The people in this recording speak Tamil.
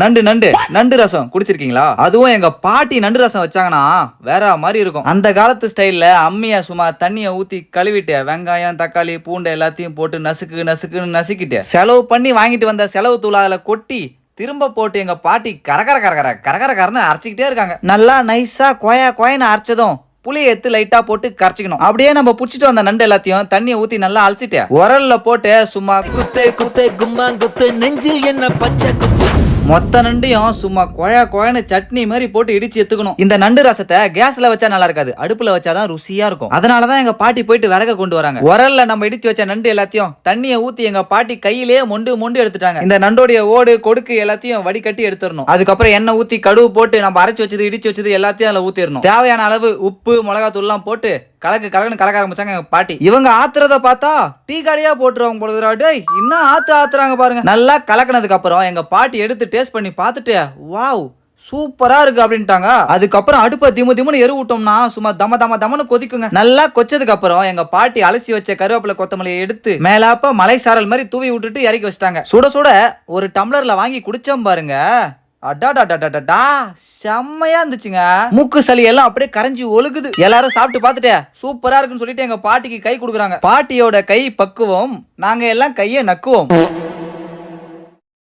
நண்டு நண்டு நண்டு ரசம் குடிச்சிருக்கீங்களா? அதுவும் எங்க பாட்டி நண்டு ரசம் வச்சாங்கன்னா வேற மாதிரி இருக்கும். அந்த காலத்து ஸ்டைல்ல அம்மிய சும்மா தண்ணிய ஊத்தி கழுவிட்டு வெங்காயம் தக்காளி பூண்டை எல்லாத்தையும் போட்டு நசுக்கு நசுக்குன்னு நசுக்கிட்டு செலவு பண்ணி வாங்கிட்டு வந்த செலவு தூள் அதில் கொட்டி திரும்ப போட்டு எங்க பாட்டி கரகர கரகர கரகர கரன்னு அரைச்சிக்கிட்டே இருக்காங்க. நல்லா நைஸா கொய கொயன்னு அரைச்சதும் புளியை எடுத்து லைட்டா போட்டு கரைச்சிக்கணும். அப்படியே நம்ம புடிச்சிட்டு வந்த நண்டு எல்லாத்தையும் தண்ணியை ஊத்தி நல்லா அழைச்சிட்டு உரல்ல போட்டு சும்மா குத்தே குத்தே கும்மா குத்து நெஞ்சில் என்ன பச்சை குத்து. மொத்த நண்டையும் சும்மா கொழ கொழன்னு சட்னி மாதிரி போட்டு இடிச்சு எடுத்துக்கணும் இந்த நண்டு ரசத்தை கேஸ்ல வச்சா நல்லா இருக்காது அடுப்புல வச்சாதான் ருசியா இருக்கும். அதனாலதான் எங்க பாட்டி போயிட்டு விறக கொண்டு வராங்க. உரல்ல நம்ம இடிச்சு வச்ச நண்டு எல்லாத்தையும் தண்ணியை ஊத்தி எங்க பாட்டி கையிலேயே மொண்டு மொண்டு எடுத்துட்டாங்க. இந்த நண்டோடைய ஓடு கொடுக்கு எல்லாத்தையும் வடிகட்டி எடுத்துடணும். அதுக்கப்புறம் எண்ணெய் ஊத்தி கடுகு போட்டு நம்ம அரைச்சு வச்சது இடிச்சு வச்சது எல்லாத்தையும் அதுல ஊத்திடணும். தேவையான அளவு உப்பு மிளகாத்தூள் எல்லாம் போட்டு கலக்கு கலக்குன்னு கலக்க ஆரம்பிச்சாங்க எங்க பாட்டி. இவங்க ஆத்துறத பார்த்தா டீ கடையா போட்டுருவாங்க போடுறா டேய் இன்னும் ஆத்து ஆத்துறாங்க பாருங்க. நல்லா கலக்கினதுக்கு அப்புறம் எங்க பாட்டி எடுத்து டேஸ்ட் பண்ணி பார்த்துட்டு வாவ் சூப்பரா இருக்கு அப்படின்ட்டாங்க. அதுக்கப்புறம் அடுப்பை திமு திமுன்னு எரு விட்டோம்னா சும்மா தம தம தமன்னு கொதிக்குங்க. நல்லா கொச்சதுக்கு அப்புறம் எங்க பாட்டி அலசி வச்ச கருவேப்பிலை கொத்தமல்லியை எடுத்து மேலாப்ப மலை சாரல் மாதிரி தூவி விட்டுட்டு இறக்கி வச்சிட்டாங்க. சுட சுட ஒரு டம்ளர்ல வாங்கி குடிச்சோம் பாருங்க. அடாடாடாடாடா செம்மையா இருந்துச்சுங்க. மூக்கு சளி எல்லாம் அப்படியே கரைஞ்சி ஒழுகுது. எல்லாரும் சாப்பிட்டு பார்த்துட்டு சூப்பரா இருக்குன்னு சொல்லிட்டு எங்க பாட்டிக்கு கை கொடுக்குறாங்க. பாட்டியோட கை பக்குவம் நாங்க எல்லாம் கையை நக்குவோம்.